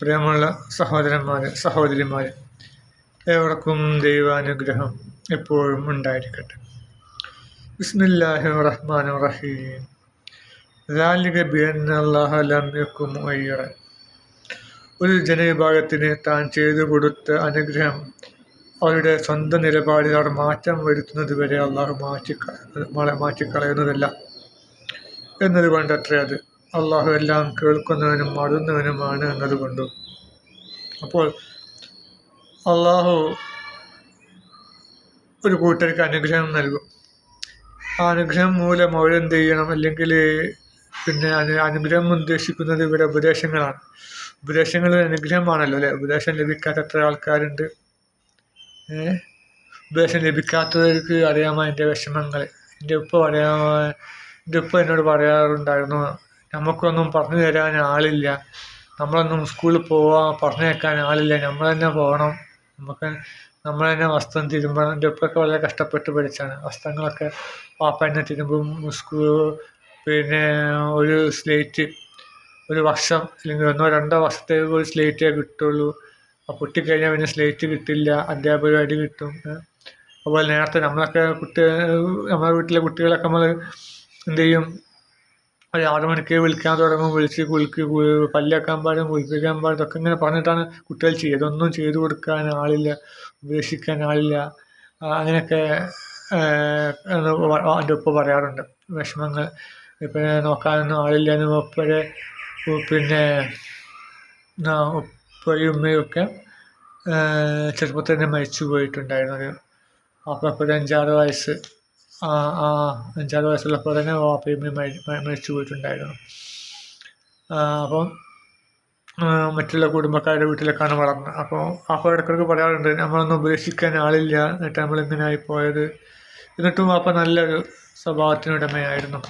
പ്രിയമുള്ള സഹോദരന്മാരെ സഹോദരിമാരെ ഏവർക്കും ദൈവാനുഗ്രഹം എപ്പോഴും ഉണ്ടായിരിക്കട്ടെ. ബിസ്മില്ലാഹി റഹ്മാൻ റഹീം. ലാലിക ബിയന്നല്ലാഹലമ്യക്കും ഒയ്യറൻ ഒരു ജനവിഭാഗത്തിന് താൻ ചെയ്തു കൊടുത്ത അനുഗ്രഹം അവരുടെ സ്വന്തം നിലപാടിൽ അവർ മാറ്റം വരുത്തുന്നത് വരെ അള്ളാഹു മാറ്റി മാറ്റിക്കളയുന്നതല്ല. എന്നതുകൊണ്ടത്രേ അത്. അള്ളാഹു എല്ലാം കേൾക്കുന്നവനും മടുന്നവനുമാണ് എന്നതുകൊണ്ട്. അപ്പോൾ അള്ളാഹു ഒരു കൂട്ടർക്ക് അനുഗ്രഹം നൽകും. ആ അനുഗ്രഹം മൂലം അവരെന്ത് ചെയ്യണം? അല്ലെങ്കിൽ പിന്നെ അനു അനുഗ്രഹം ഉദ്ദേശിക്കുന്നത് ഇവിടെ ഉപദേശങ്ങളാണ്. ഉപദേശങ്ങൾ അനുഗ്രഹമാണല്ലോ അല്ലെ? ഉപദേശം ലഭിക്കാത്ത എത്ര ആൾക്കാരുണ്ട്? ഉപദേശം ലഭിക്കാത്തവർക്ക് അറിയാമോ എന്റെ വിഷമങ്ങൾ? എന്റെ ഉപ്പ പറയാമോ എന്റെ ഉപ്പ എന്നോട് പറയാറുണ്ടായിരുന്നു നമുക്കൊന്നും പറഞ്ഞു തരാൻ ആളില്ല. നമ്മളൊന്നും സ്കൂളിൽ പോവാൻ പറഞ്ഞേക്കാൻ ആളില്ല. നമ്മൾ തന്നെ പോകണം. നമുക്ക് നമ്മൾ തന്നെ വസ്ത്രം തിരുമ്പണം. ഉപ്പൊക്കെ വളരെ കഷ്ടപ്പെട്ട് പഠിച്ചാണ്. വസ്ത്രങ്ങളൊക്കെ പാപ്പ തന്നെ തിരുമ്പും സ്കൂൾ പിന്നെ ഒരു സ്ലേറ്റ് ഒരു വർഷം അല്ലെങ്കിൽ ഒന്നോ രണ്ടോ വർഷത്തേക്ക് ഒരു സ്ലേറ്റേ കിട്ടുള്ളൂ. ആ പൊട്ടിക്കഴിഞ്ഞാൽ പിന്നെ സ്ലേറ്റ് കിട്ടില്ല. അധ്യാപകരുമായിട്ട് കിട്ടും. അതുപോലെ നേരത്തെ നമ്മളൊക്കെ കുട്ടി നമ്മുടെ വീട്ടിലെ കുട്ടികളൊക്കെ നമ്മൾ എന്ത് ചെയ്യും? ഒരു ആറ് മണിക്ക് വിളിക്കാൻ തുടങ്ങും. വിളിച്ച് കുളിക്ക് പല്ലാക്കാൻ പാടും കുളിപ്പിക്കാൻ പാടും ഇതൊക്കെ ഇങ്ങനെ പറഞ്ഞിട്ടാണ് കുട്ടികൾ ചെയ്യുക ഇതൊന്നും ചെയ്തു കൊടുക്കാൻ ആളില്ല ഉപേക്ഷിക്കാൻ ആളില്ല. അങ്ങനെയൊക്കെ എന്റെ ഉപ്പ പറയാറുണ്ട്. വിഷമങ്ങൾ പിന്നെ നോക്കാനൊന്നും ആളില്ല എന്ന് ഉപ്പയുടെ പിന്നെ ഉപ്പയും ഉമ്മയും ഒക്കെ ചെറുപ്പത്തിൽ തന്നെ മരിച്ചു പോയിട്ടുണ്ടായിരുന്നു. അപ്പോൾ അപ്പോഴൊരു അഞ്ചാറ് വയസ്സ്. അഞ്ചാറ് വയസ്സുള്ളപ്പോൾ തന്നെ വാപ്പയും മരിച്ചു പോയിട്ടുണ്ടായിരുന്നു. അപ്പം മറ്റുള്ള കുടുംബക്കാരുടെ വീട്ടിലൊക്കെയാണ് വളർന്നത്. അപ്പോൾ അപ്പോൾ ഇടയ്ക്കിടയ്ക്ക് പറയാറുണ്ട് നമ്മളൊന്നും ഉപദേശിക്കാൻ ആളില്ല എന്നിട്ട് നമ്മളിങ്ങനായി പോയത്. എന്നിട്ടും അപ്പം നല്ലൊരു സ്വഭാവത്തിനുടമയായിരുന്നു.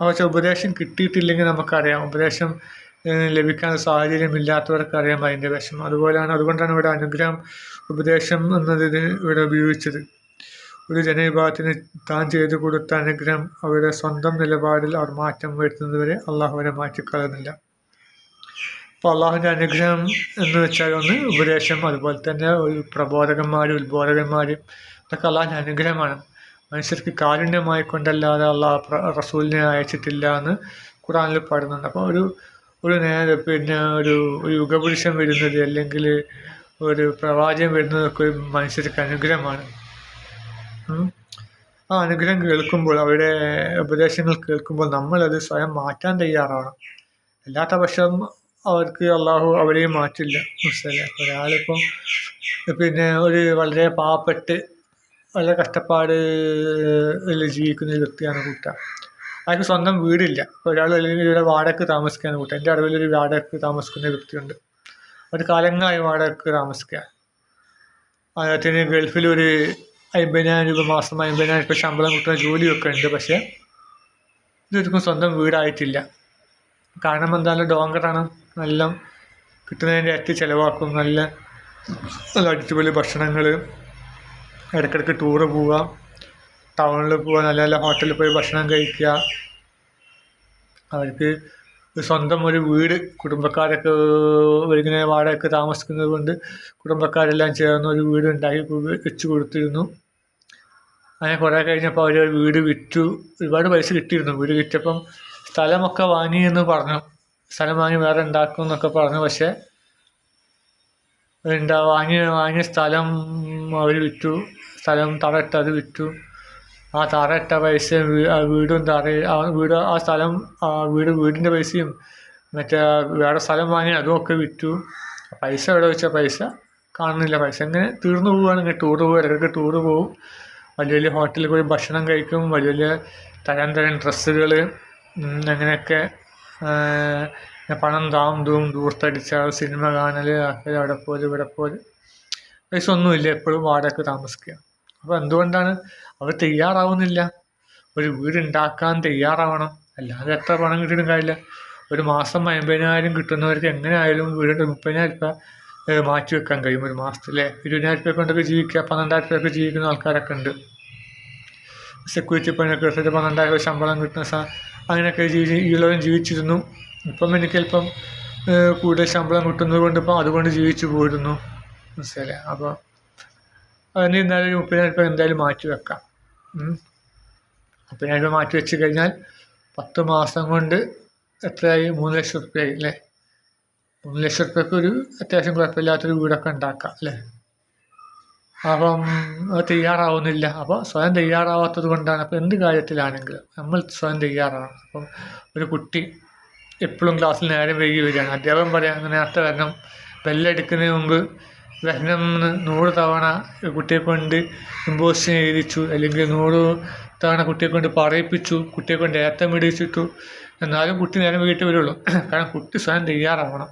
അപ്പോൾ ഉപദേശം കിട്ടിയിട്ടില്ലെങ്കിൽ നമുക്കറിയാം. ഉപദേശം ലഭിക്കാൻ സാഹചര്യം ഇല്ലാത്തവർക്കറിയാം അതിന്റെ വിഷമം. അതുപോലെയാണ് അതുകൊണ്ടാണ് ഇവിടെ അനുഗ്രഹം ഉപദേശം എന്നതിന് ഇവിടെ ഉപയോഗിച്ചത്. ഒരു ജനവിഭാഗത്തിന് താൻ ചെയ്തു കൊടുത്ത അനുഗ്രഹം അവരുടെ സ്വന്തം നിലപാടിൽ അവർ മാറ്റം വരുത്തുന്നതുവരെ അള്ളാഹു അവരെ മാറ്റിക്കളയുന്നില്ല. അപ്പോൾ അള്ളാഹുവിന്റെ അനുഗ്രഹം എന്ന് വെച്ചാൽ ഒന്ന് ഉപദേശം അതുപോലെ തന്നെ ഒരു പ്രബോധകന്മാരും ഉത്ബോധകന്മാരും ഇതൊക്കെ അള്ളാഹിന്റെ അനുഗ്രഹമാണ്. മനുഷ്യർക്ക് കാരുണ്യമായി കൊണ്ടല്ലാതെ അള്ളാഹ് റസൂലിനെ അയച്ചിട്ടില്ല എന്ന് ഖുറാനിൽ പാടുന്നുണ്ട് അപ്പോൾ ഒരു ഒരു നേരെ പിന്നെ ഒരു ഒരു യുഗപുരുഷൻ വരുന്നത് അല്ലെങ്കിൽ ഒരു പ്രവാചകൻ വരുന്നതൊക്കെ മനുഷ്യർക്ക് അനുഗ്രഹമാണ്. ആ അനുഗ്രഹം കേൾക്കുമ്പോൾ അവരുടെ ഉപദേശങ്ങൾ കേൾക്കുമ്പോൾ നമ്മളത് സ്വയം മാറ്റാൻ തയ്യാറാണ് അല്ലാത്ത പക്ഷം അവർക്ക് അള്ളാഹു അവരെയും മാറ്റില്ല. മനസ്സിലെ ഒരാളിപ്പം പിന്നെ ഒരു വളരെ പാവപ്പെട്ട് വളരെ കഷ്ടപ്പാട് ജീവിക്കുന്ന ഒരു വ്യക്തിയാണ് കൂട്ട. അയാൾക്ക് സ്വന്തം വീടില്ല. ഒരാൾ അല്ലെങ്കിൽ ഇവിടെ വാടകയ്ക്ക് താമസിക്കാൻ കൂട്ട. എന്റെ അറിവിലൊരു വാടകയ്ക്ക് താമസിക്കുന്ന വ്യക്തിയുണ്ട്. ഒരു കാലങ്ങളായി വാടകയ്ക്ക് താമസിക്കുക അദ്ദേഹത്തിന് ഗൾഫിലൊരു അമ്പതിനായിരം രൂപ മാസം അമ്പതിനായിരം രൂപ ശമ്പളം കിട്ടുന്ന ജോലിയൊക്കെ ഉണ്ട്. പക്ഷേ ഇതൊരിക്കും സ്വന്തം വീടായിട്ടില്ല. കാരണം എന്തായാലും ഡോങ്കറാണ് നല്ല കിട്ടുന്നതിന്റെ ഇരട്ടി ചിലവാക്കും. നല്ല നല്ല അടിച്ചുപൊളി ഭക്ഷണങ്ങൾ. ഇടയ്ക്കിടയ്ക്ക് ടൂറ് പോവുക. ടൗണിൽ പോവുക. നല്ല നല്ല ഹോട്ടലിൽ പോയി ഭക്ഷണം കഴിക്കുക. അവർക്ക് സ്വന്തം ഒരു വീട് കുടുംബക്കാരൊക്കെ ഇങ്ങനെ വാടകയ്ക്ക് താമസിക്കുന്നത് കൊണ്ട് കുടുംബക്കാരെല്ലാം ചേർന്ന് ഒരു വീട് ഉണ്ടാക്കി വെച്ച് കൊടുത്തിരുന്നു. അങ്ങനെ കുറേ കഴിഞ്ഞപ്പോൾ അവർ വീട് വിറ്റു. ഒരുപാട് പൈസ കിട്ടിയിരുന്നു. വീട് വിറ്റപ്പം സ്ഥലമൊക്കെ വാങ്ങി എന്ന് പറഞ്ഞു. സ്ഥലം വാങ്ങി വേറെ ഉണ്ടാക്കും എന്നൊക്കെ പറഞ്ഞു. പക്ഷേ എന്താ വാങ്ങിയ വാങ്ങിയ സ്ഥലം അവർ വിറ്റു. സ്ഥലം തടയിട്ട് അത് വിറ്റു. ആ തറ പൈസ പൈസയും വീടും തറയും ആ വീട് ആ സ്ഥലം വീട് വീടിന്റെ പൈസയും മറ്റേ വേറെ സ്ഥലം വാങ്ങി അതും ഒക്കെ വിറ്റു. പൈസ എവിടെ വെച്ചാൽ പൈസ? കാണുന്നില്ല പൈസ. ഇങ്ങനെ തീർന്നു പോവുകയാണ്. ഇങ്ങനെ ടൂറ് പോകും ടൂറ് പോകും വലിയ വലിയ ഹോട്ടലിൽ പോയി ഭക്ഷണം കഴിക്കും. വലിയ വലിയ തരം തരം ഡ്രസ്സുകൾ അങ്ങനെയൊക്കെ പണം താം തൂം ദൂർത്തടിച്ച സിനിമ കാണൽ അവിടെ പോലും ഇവിടെ പോലും. പൈസ ഒന്നുമില്ല. എപ്പോഴും വാടക താമസിക്കുക. അപ്പോൾ എന്തുകൊണ്ടാണ്? അവർ തയ്യാറാവുന്നില്ല. ഒരു വീട് ഉണ്ടാക്കാൻ തയ്യാറാവണം. അല്ലാതെ എത്ര പണം കിട്ടിയിട്ടും കാര്യമില്ല. ഒരു മാസം അമ്പതിനായിരം കിട്ടുന്നവർക്ക് എങ്ങനെ ആയാലും വീടിന്റെ മുപ്പതിനായിരം രൂപ മാറ്റി വെക്കാൻ കഴിയും. ഒരു മാസത്തിലെ ഇരുപതിനായിരം രൂപ കൊണ്ടൊക്കെ ജീവിക്കുക. പന്ത്രണ്ടായിരം രൂപയൊക്കെ ജീവിക്കുന്ന ആൾക്കാരൊക്കെ ഉണ്ട്. സെക്യൂരിറ്റി പണിയൊക്കെ എടുത്തിട്ട് പന്ത്രണ്ടായിരം രൂപ ശമ്പളം കിട്ടുന്ന സാ അങ്ങനെയൊക്കെ ജീവി ഈ ഉള്ളവരും ജീവിച്ചിരുന്നു. ഇപ്പം എനിക്ക് ചിലപ്പം കൂടുതൽ ശമ്പളം കിട്ടുന്നത് കൊണ്ട് ഇപ്പം അതുകൊണ്ട് ജീവിച്ചു പോയിരുന്നു മനസ്സിലായില്ലേ? അപ്പോൾ അതിന് എന്തായാലും രൂപ എന്തായാലും മാറ്റി വെക്കാം. ഉപ്പിനൽപ്പം മാറ്റി വെച്ച് കഴിഞ്ഞാൽ പത്ത് മാസം കൊണ്ട് എത്രയായി? മൂന്ന് ലക്ഷം റുപ്യയായി അല്ലേ? മൂന്ന് ലക്ഷം റുപ്യക്ക് ഒരു അത്യാവശ്യം കുഴപ്പമില്ലാത്തൊരു വീടൊക്കെ ഉണ്ടാക്കാം അല്ലേ? അപ്പം അത് തയ്യാറാവുന്നില്ല. അപ്പോൾ സ്വയം തയ്യാറാവാത്തത് കൊണ്ടാണ്. അപ്പോൾ എന്ത് കാര്യത്തിലാണെങ്കിലും നമ്മൾ സ്വയം തയ്യാറാണ് അപ്പം ഒരു കുട്ടി എപ്പോഴും ക്ലാസ്സിൽ നേരം വൈകി വരികയാണ്. അധ്യാപകൻ പറയാം അങ്ങനെ നേരത്തെ കാരണം ബെല്ലടിക്കുന്നതിന് മുമ്പ് എന്ന് നൂറ് തവണ കുട്ടിയെ കൊണ്ട് ഇമ്പോസിഷൻ എഴുതിച്ചു. അല്ലെങ്കിൽ നൂറ് തവണ കുട്ടിയെ കൊണ്ട് പറയിപ്പിച്ചു. കുട്ടിയെ കൊണ്ട് ഏത്തം ഇടിച്ചിട്ടു എന്നാലും കുട്ടി നേരം വീട്ടിൽ വരുള്ളൂ. കാരണം കുട്ടി സ്വയം തയ്യാറാവണം.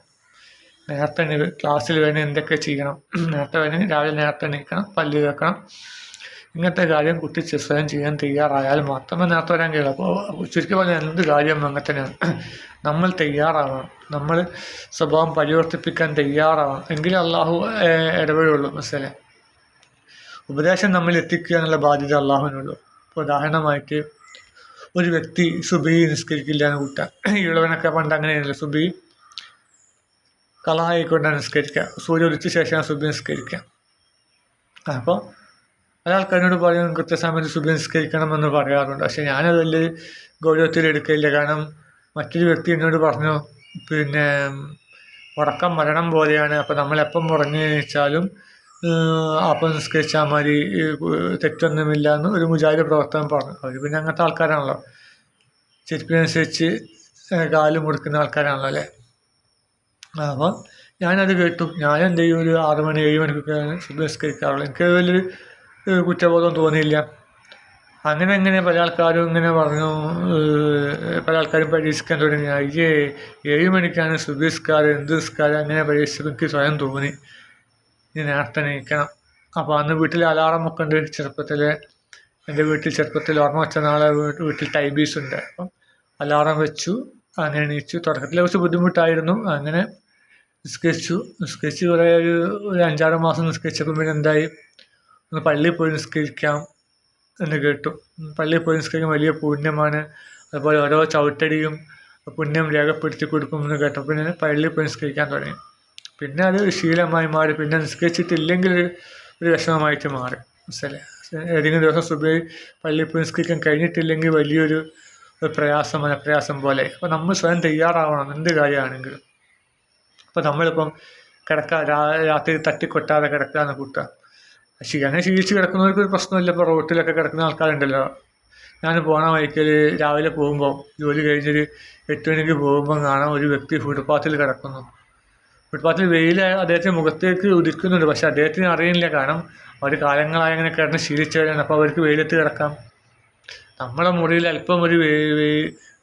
നേരത്തെ ക്ലാസ്സിൽ വേണേൽ എന്തൊക്കെ ചെയ്യണം. നേരത്തെ വേണേൽ രാവിലെ നേരത്തെ എണീക്കണം. പല്ല് കേൾക്കണം ഇങ്ങനത്തെ കാര്യം സ്വയം ചെയ്യാൻ തയ്യാറായാൽ മാത്രമേ നേരത്തെ വരാൻ കഴിയുള്ളൂ അപ്പോൾ ചുരുക്കി പറഞ്ഞാൽ എന്ത് കാര്യം അങ്ങനെ തന്നെയാണ്. നമ്മൾ തയ്യാറാവണം. നമ്മൾ സ്വഭാവം പരിവർത്തിപ്പിക്കാൻ തയ്യാറാവണം. എങ്കിലേ അള്ളാഹു ഇടപെടുള്ളൂ. മനസ്സിലെ ഉപദേശം നമ്മൾ എത്തിക്കുക എന്നുള്ള ബാധ്യത അള്ളാഹുവിനുള്ളൂ. ഇപ്പോൾ ഉദാഹരണമായിട്ട് ഒരു വ്യക്തി സുബി നിസ്കരിക്കില്ല എന്ന് കൂട്ടാം ഇളവനൊക്കെ പണ്ട് അങ്ങനെയാണല്ലോ. സുബി കളായിക്കൊണ്ടാണ് നിസ്കരിക്കുക സൂര്യ ഉദിച്ച ശേഷം സുബി നിസ്കരിക്കുക അപ്പോൾ ഒരാൾക്ക് എന്നോട് പറയും കൃത്യസമയത്ത് സുബി നിസ്കരിക്കണമെന്ന് പറയാറുണ്ട്. പക്ഷെ ഞാനത് വലിയ ഗൗരവത്തിൽ എടുക്കില്ല കാരണം മറ്റൊരു വ്യക്തി എന്നോട് പറഞ്ഞു പിന്നെ ഉറക്കം മരണം പോലെയാണ്. അപ്പോൾ നമ്മളെപ്പം ഉറങ്ങി എണീച്ചാലും അപ്പം നിസ്കരിച്ചാൽ മതി. തെറ്റൊന്നുമില്ല എന്ന് ഒരു മുജാഹിദ് പ്രവർത്തനം പറഞ്ഞു. അവർ പിന്നെ അങ്ങനത്തെ ആൾക്കാരാണല്ലോ. ചെരുപ്പിനനുസരിച്ച് കാൽ മുറിക്കുന്ന ആൾക്കാരാണല്ലോ അല്ലേ? അപ്പം ഞാനത് കേട്ടു. ഞാൻ ഒരു ആറ് മണി ഏഴ് മണിക്കൊക്കെ സുബഹി നിസ്കരിക്കാറുള്ളൂ എനിക്ക് വലിയൊരു കുറ്റബോധം തോന്നിയില്ല. അങ്ങനെ അങ്ങനെ പല ആൾക്കാരും ഇങ്ങനെ പറഞ്ഞു പല ആൾക്കാരും പരീക്ഷിക്കാൻ തുടങ്ങി. അയ്യേ ഏഴ് മണിക്കാണ് സുബിസ്കാരം എന്ത് അങ്ങനെ പരീക്ഷിച്ചെനിക്ക് സ്വയം തോന്നി. ഇനി നേരത്തെ നീക്കണം അപ്പോൾ അന്ന് വീട്ടിൽ അലാറം ഒക്കെ ഉണ്ട് ചെറുപ്പത്തിൽ എന്റെ വീട്ടിൽ ചെറുപ്പത്തിൽ ഓർമ്മ വെച്ച നാളെ വീട്ടിൽ ടൈബീസ് ഉണ്ട്. അപ്പം അലാറം വെച്ചു അങ്ങനെ എണീച്ചു. തുടക്കത്തിൽ കുറച്ച് ബുദ്ധിമുട്ടായിരുന്നു. അങ്ങനെ നിസ്കരിച്ചു. നിസ്കരിച്ച് കുറേ ഒരു ഒരു അഞ്ചാറ് മാസം നിസ്കരിച്ചപ്പോൾ പിന്നെ എന്തായി? ഒന്ന് പള്ളിയിൽ പോയി നിസ്കരിക്കാം എന്ന് കേട്ടു. പള്ളിയിൽ പോയി നിസ്കരിക്കാൻ വലിയ പുണ്യമാണ്. അതുപോലെ ഓരോ ചവിട്ടടിയും പുണ്യം രേഖപ്പെടുത്തി കൊടുക്കുമെന്ന് കേട്ടപ്പോൾ പിന്നെ പള്ളിയിൽ പോയി നിസ്കരിക്കാൻ തുടങ്ങി. പിന്നെ അത് ശീലമായി മാറി. പിന്നെ നിസ്കരിച്ചിട്ടില്ലെങ്കിൽ ഒരു- വിഷമമായിട്ട് മാറി. ഏതെങ്കിലും ദിവസം സുബൈ പള്ളിയിൽ പോയി നിസ്കരിക്കാൻ കഴിഞ്ഞിട്ടില്ലെങ്കിൽ വലിയൊരു പ്രയാസം മനപ്രയാസം പോലെ. അപ്പോൾ നമ്മൾ സ്വയം തയ്യാറാവണം എന്ത് കാര്യമാണെങ്കിലും. അപ്പോൾ നമ്മളിപ്പം കിടക്ക രാത്രി തട്ടിക്കൊട്ടാതെ കിടക്കാന്ന് കൂട്ടുക. അങ്ങനെ ശീലിച്ച് കിടക്കുന്നവർക്ക് ഒരു പ്രശ്നമില്ല. ഇപ്പോൾ റോട്ടിലൊക്കെ കിടക്കുന്ന ആൾക്കാരുണ്ടല്ലോ. ഞാൻ പോണ വഴിക്കൽ രാവിലെ പോകുമ്പോൾ ജോലി കഴിഞ്ഞൊരു എട്ട് മണിക്ക് പോകുമ്പോൾ കാണാം ഒരു വ്യക്തി ഫുട്പാത്തിൽ കിടക്കുന്നു. ഫുട്പാത്തിൽ വെയിൽ അദ്ദേഹത്തിന്റെ മുഖത്തേക്ക് ഉദിക്കുന്നുണ്ട്. പക്ഷെ അദ്ദേഹത്തിന് അറിയില്ല. കാരണം അവർ കാലങ്ങളായി അങ്ങനെ കിടന്ന് ശീലിച്ചവരാണ്. അപ്പോൾ അവർക്ക് വെയിലത്ത് കിടക്കാം. നമ്മളെ മുറിയിൽ അല്പം ഒരു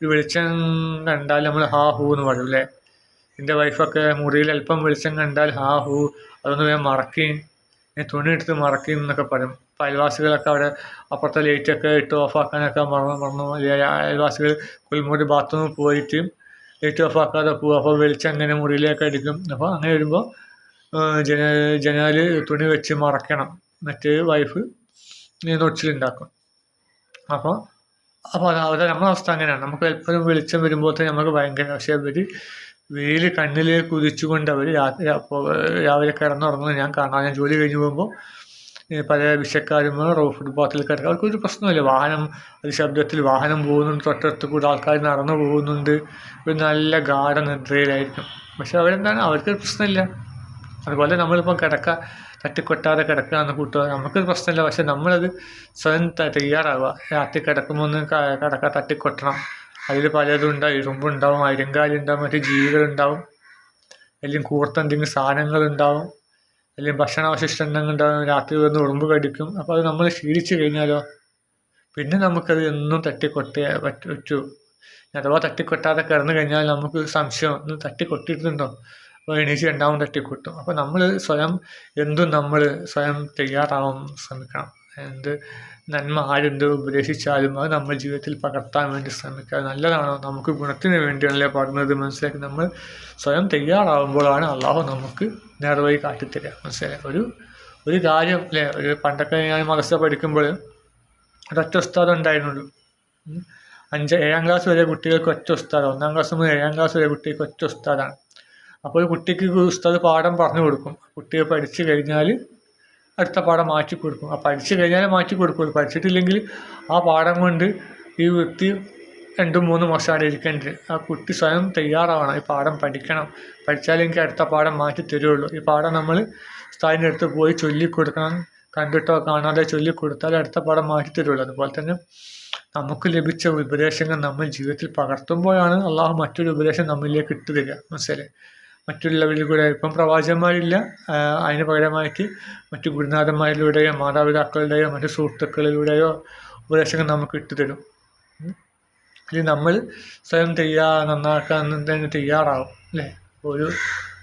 ഒരു വെളിച്ചം കണ്ടാൽ നമ്മൾ ഹാ ഹൂ എന്ന് പറയും അല്ലേ? എന്റെ വൈഫൊക്കെ മുറിയിൽ അല്പം വെളിച്ചം കണ്ടാൽ ഹാ ഹൂ അതൊന്ന് വേഗം മറക്കി ഞാൻ തുണി എടുത്ത് മറക്കി എന്നൊക്കെ പറയും. അപ്പോൾ അയൽവാസികളൊക്കെ അവിടെ അപ്പുറത്തെ ലൈറ്റൊക്കെ ഇട്ട് ഓഫാക്കാനൊക്കെ മറന്നു മറന്നു. അയൽവാസികൾ കുളിമുറി ബാത്റൂമിൽ പോയിട്ട് ലൈറ്റ് ഓഫാക്കാതെ പോകും അപ്പോൾ വെളിച്ചം അങ്ങനെ മുറിയിലേക്ക് അടിക്കും. അപ്പോൾ അങ്ങനെ വരുമ്പോൾ ജന ജനാല് തുണി വെച്ച് മറക്കണം. മറ്റേ വൈഫ് നൊച്ചിലുണ്ടാക്കും അപ്പോൾ അപ്പോൾ അത് അത് നമ്മുടെ അവസ്ഥ അങ്ങനെയാണ്. നമുക്ക് എപ്പോഴും വെളിച്ചം വരുമ്പോഴത്തേക്ക് നമുക്ക് ഭയങ്കര പക്ഷേ അവർ വെയിൽ കണ്ണിലേക്ക് കുതിച്ചുകൊണ്ട് അവർ രാത്രി അപ്പോൾ രാവിലെ കിടന്നുറങ്ങുന്നത് ഞാൻ കാണാം. ഞാൻ ജോലി കഴിഞ്ഞ് പോകുമ്പോൾ പല വിഷക്കാരും ഫുട്പാത്തിൽ കിടക്കുക അവർക്കൊരു പ്രശ്നമില്ല വാഹനം ഒരു ശബ്ദത്തിൽ വാഹനം പോകുന്നുണ്ട്. തൊട്ടടുത്ത് കൂടെ ആൾക്കാർ നടന്നു പോകുന്നുണ്ട്. ഒരു നല്ല ഗാഠ നിദ്രയിലായിരിക്കും. പക്ഷെ അവരെന്താണ്? അവർക്കൊരു പ്രശ്നമില്ല. അതുപോലെ നമ്മളിപ്പം കിടക്ക തട്ടിക്കൊട്ടാതെ കിടക്കുക എന്ന് കൂട്ടുക നമുക്കൊരു പ്രശ്നമില്ല. പക്ഷെ നമ്മളത് സ്വയം തയ്യാറാവുക. രാത്രി കിടക്കുമ്പോൾ ഒന്ന് ക- കിടക്ക തട്ടിക്കൊട്ടണം. അതിൽ പലതും ഉണ്ടാവും ഇരുമ്പുണ്ടാവും അരിങ്കാലുണ്ടാവും മറ്റു ജീവികളുണ്ടാവും. അല്ലെങ്കിൽ കൂർത്ത എന്തെങ്കിലും സാധനങ്ങളുണ്ടാവും. അല്ലെങ്കിൽ ഭക്ഷണാവശിഷ്ടങ്ങൾ ഉണ്ടാവും രാത്രി വന്ന് ഉറുമ്പ് കടിക്കും. അപ്പോൾ അത് നമ്മൾ ശീലിച്ചു കഴിഞ്ഞാലോ? പിന്നെ നമുക്കത് എന്നും തട്ടിക്കൊട്ടേ പറ്റൂ അഥവാ തട്ടിക്കൊട്ടാതെ കിടന്നു കഴിഞ്ഞാൽ നമുക്ക് സംശയം ഒന്ന് തട്ടിക്കൊട്ടിയിട്ടുണ്ടോ അപ്പോൾ എണീച്ച് രണ്ടാമത് തട്ടിക്കൊട്ടും. അപ്പോൾ നമ്മൾ സ്വയം എന്തും നമ്മൾ സ്വയം തയ്യാറാവാൻ ശ്രമിക്കണം. എന്ത് നന്മ ആരെന്ത് ഉപദേശിച്ചാലും അത് നമ്മൾ ജീവിതത്തിൽ പകർത്താൻ വേണ്ടി ശ്രമിക്കുക. നല്ലതാണോ? നമുക്ക് ഗുണത്തിന് വേണ്ടിയാണല്ലേ പറഞ്ഞത് മനസ്സിലാക്കി നമ്മൾ സ്വയം തയ്യാറാവുമ്പോഴാണ് അള്ളാഹു നമുക്ക് നേർവഴി കാട്ടിത്തരിക. മനസ്സിലായി? ഒരു ഒരു കാര്യം അല്ലേ? ഒരു പണ്ടൊക്കെ ഞാൻ മദർസ പഠിക്കുമ്പോൾ ഒരൊറ്റ ഉസ്താദ് ഉണ്ടായിരുന്നുള്ളൂ. അഞ്ച് ഏഴാം ക്ലാസ് വരെ കുട്ടികൾക്ക് ഒറ്റ ഉസ്താദ്. ഒന്നാം ക്ലാസ് മുതൽ ഏഴാം ക്ലാസ് വരെ കുട്ടികൾക്ക് ഒറ്റ ഉസ്താദാണ്. അപ്പോൾ ഒരു കുട്ടിക്ക് ഉസ്താദ് പാഠം പറഞ്ഞു കൊടുക്കും. കുട്ടിയെ പഠിച്ചു കഴിഞ്ഞാൽ അടുത്ത പാഠം മാറ്റി കൊടുക്കും. ആ പഠിച്ചു കഴിഞ്ഞാൽ മാറ്റി കൊടുക്കും പഠിച്ചിട്ടില്ലെങ്കിൽ ആ പാഠം കൊണ്ട് ഈ വ്യക്തി രണ്ടും മൂന്നും വർഷം അവിടെ ഇരിക്കേണ്ടത്. ആ കുട്ടി സ്വയം തയ്യാറാവണം. ഈ പാഠം പഠിക്കണം. പഠിച്ചാലേ എനിക്ക് അടുത്ത പാഠം മാറ്റി തരുള്ളൂ. ഈ പാഠം നമ്മൾ സ്ഥലത്തിന്റെ അടുത്ത് പോയി ചൊല്ലിക്കൊടുക്കണം. കണ്ടിട്ടോ കാണാതെ ചൊല്ലിക്കൊടുത്താൽ അടുത്ത പാഠം മാറ്റി തരുള്ളൂ. അതുപോലെ തന്നെ നമുക്ക് ലഭിച്ച ഉപദേശങ്ങൾ നമ്മൾ ജീവിതത്തിൽ പകർത്തുമ്പോഴാണ് അള്ളാഹു മറ്റൊരു ഉപദേശം നമ്മളിലേക്ക് ഇട്ടുതരിക മനസ്സിലായി? മറ്റുള്ളവരിൽ കൂടെ ഇപ്പം പ്രവാചകന്മാരില്ല. അതിന് പകരമായിട്ട് മറ്റു ഗുരുനാഥന്മാരിലൂടെയോ മാതാപിതാക്കളുടെയോ മറ്റു സുഹൃത്തുക്കളിലൂടെയോ ഉപദേശങ്ങൾ നമുക്ക് ഇട്ടു തരും. ഇത് നമ്മൾ സ്വയം തയ്യാ നന്നാക്കാൻ തന്നെ തയ്യാറാവും അല്ലേ? ഒരു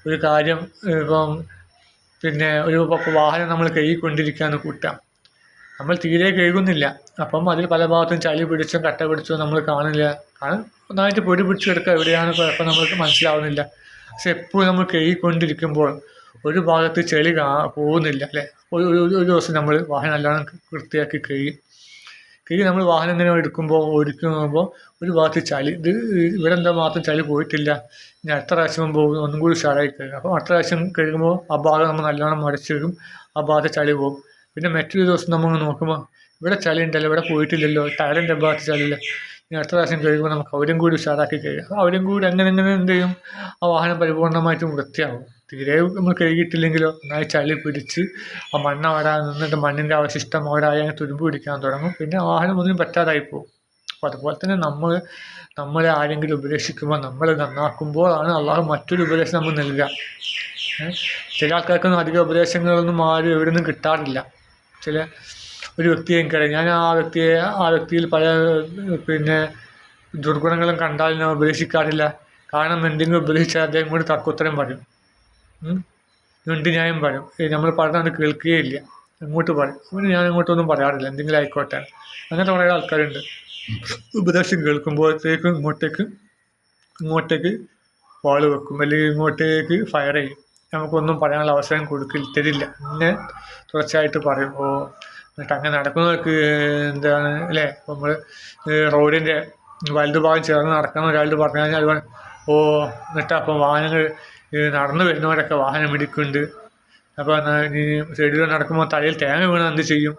ഒരു കാര്യം ഇപ്പം പിന്നെ ഒരു വാഹനം നമ്മൾ കഴുകിക്കൊണ്ടിരിക്കുകയെന്ന് കൂട്ടാം നമ്മൾ തീരെ കഴുകുന്നില്ല. അപ്പം അതിൽ പല ഭാഗത്തും ചളി പിടിച്ചും കട്ട പിടിച്ചും നമ്മൾ കാണില്ല കാരണം ഒന്നായിട്ട് പൊടി പിടിച്ചെടുക്കുക എവിടെയാണ് കുഴപ്പം നമ്മൾക്ക് മനസ്സിലാവുന്നില്ല. പക്ഷെ എപ്പോഴും നമ്മൾ കഴുകിക്കൊണ്ടിരിക്കുമ്പോൾ ഒരു ഭാഗത്ത് ചെളി കാ പോകുന്നില്ല അല്ലേ? ഒരു ഒരു ദിവസം നമ്മൾ വാഹനം എല്ലാം വൃത്തിയാക്കി കഴുകി. കഴുകി നമ്മൾ വാഹനം ഇങ്ങനെ എടുക്കുമ്പോൾ ഒരുക്കുമ്പോൾ ഒരു ഭാഗത്ത് ചളി ഇത് ഇവിടെ എന്താ മാത്രം ചളി പോയിട്ടില്ല. ഇനി അടുത്ത പ്രാവശ്യം പോകും ഒന്നും കൂടി ഉഷാറായി കഴുകും. അപ്പോൾ അടുത്ത പ്രാവശ്യം കഴുകുമ്പോൾ ആ ഭാഗം നമ്മൾ നല്ലോണം മടച്ചിടും ആ ഭാഗത്ത് ചളി പോകും. പിന്നെ മറ്റൊരു ദിവസം നമ്മൾ നോക്കുമ്പോൾ ഇവിടെ ചളി ഉണ്ടല്ലോ ഇവിടെ പോയിട്ടില്ലല്ലോ ടയറിന്റെ ഭാഗത്ത് ചളിയില്ല. ഇനി അടുത്ത പ്രാവശ്യം കഴിയുമ്പോൾ നമുക്ക് അവരും കൂടി ഉഷാറാക്കി കഴിയും. അവരും കൂടി അങ്ങനെ അങ്ങനെ എന്ത് ചെയ്യും? ആ വാഹനം പരിപൂർണമായിട്ടും വൃത്തിയാവും. തീരെ നമ്മൾ കഴുകിയിട്ടില്ലെങ്കിലോ? നന്നായി ചളി പിടിച്ച് ആ മണ്ണ് അവിടെ നിന്നിട്ട് മണ്ണിന്റെ അവശിഷ്ടം ഓരായി അങ്ങനെ തുരുമ്പ് പിടിക്കാൻ തുടങ്ങും. പിന്നെ വാഹനം ഒന്നും പറ്റാതായി പോകും. അപ്പോൾ അതുപോലെ തന്നെ നമ്മൾ നമ്മളെ ആരെങ്കിലും ഉപദേശിക്കുമ്പോൾ നമ്മൾ നന്നാക്കുമ്പോഴാണ് അള്ളാഹു മറ്റൊരു ഉപദേശം നമ്മൾ നൽകുക. ചില ആൾക്കാർക്കൊന്നും അധിക ഉപദേശങ്ങളൊന്നും ആരും എവിടെ നിന്നും കിട്ടാറില്ല. ചില ഒരു വ്യക്തിയെ എനിക്കറിയാം. ഞാൻ ആ വ്യക്തിയെ ആ വ്യക്തിയിൽ പല പിന്നെ ദുർഗുണങ്ങളും കണ്ടാൽ ഞാൻ ഉപദേശിക്കാറില്ല. കാരണം എന്തെങ്കിലും ഉപദേശിച്ചാൽ അദ്ദേഹം കൂടി തക്കുത്തരം പറയും. രണ്ട് ന്യായം പറയും. നമ്മൾ പറഞ്ഞത് കേൾക്കുകയില്ല. ഇങ്ങോട്ട് പറയും. അവന് ഞാൻ ഇങ്ങോട്ടൊന്നും പറയാറില്ല. എന്തെങ്കിലും ആയിക്കോട്ടെ. അങ്ങനത്തെ കുറേ ആൾക്കാരുണ്ട്. ഉപദേശം കേൾക്കുമ്പോഴത്തേക്കും ഇങ്ങോട്ടേക്ക് ഇങ്ങോട്ടേക്ക് വാൾ വെക്കും. അല്ലെങ്കിൽ ഇങ്ങോട്ടേക്ക് ഫയർ ചെയ്യും. നമുക്കൊന്നും പറയാനുള്ള അവസരം കൊടുക്കില്ല തരില്ല. പിന്നെ തുടർച്ചയായിട്ട് പറയും. ഓ എന്നിട്ട് അങ്ങനെ നടക്കുന്നവർക്ക് എന്താണ് അല്ലേ? നമ്മൾ റോഡിന്റെ വലതുഭാഗം ചേർന്ന് നടക്കണം ഒരാളോട് പറഞ്ഞു കഴിഞ്ഞാൽ ഓ എന്നിട്ട് അപ്പം വാഹനങ്ങൾ നടന്നു വരുന്നവരൊക്കെ വാഹനം ഇടിക്കുന്നുണ്ട് അപ്പോൾ സൈഡിൽ നടക്കുമ്പോൾ തലയിൽ തേങ്ങ വീണാൽ എന്ത് ചെയ്യും?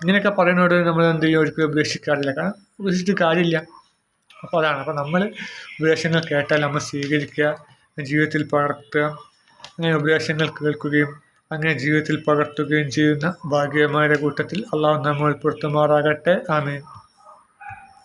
ഇങ്ങനെയൊക്കെ പറയുന്നതോട് നമ്മൾ എന്ത് ചെയ്യും? അവർക്ക് ഉപേക്ഷിക്കാറില്ല. കാരണം ഉപേക്ഷിച്ചിട്ട് കാര്യമില്ല. അപ്പോൾ അതാണ്. അപ്പോൾ നമ്മൾ ഉപദേശങ്ങൾ കേട്ടാൽ നമ്മൾ സ്വീകരിക്കുക ജീവിതത്തിൽ പകർത്തുക അങ്ങനെ ഉപദേശങ്ങൾ കേൾക്കുകയും അങ്ങനെ ജീവിതത്തിൽ പകർത്തുകയും ചെയ്യുന്ന ഭാഗ്യമാരുടെ കൂട്ടത്തിൽ അള്ളാഹു നമ്മൾ ഉൾപ്പെടുത്തുമാറാകട്ടെ. ആമീൻ.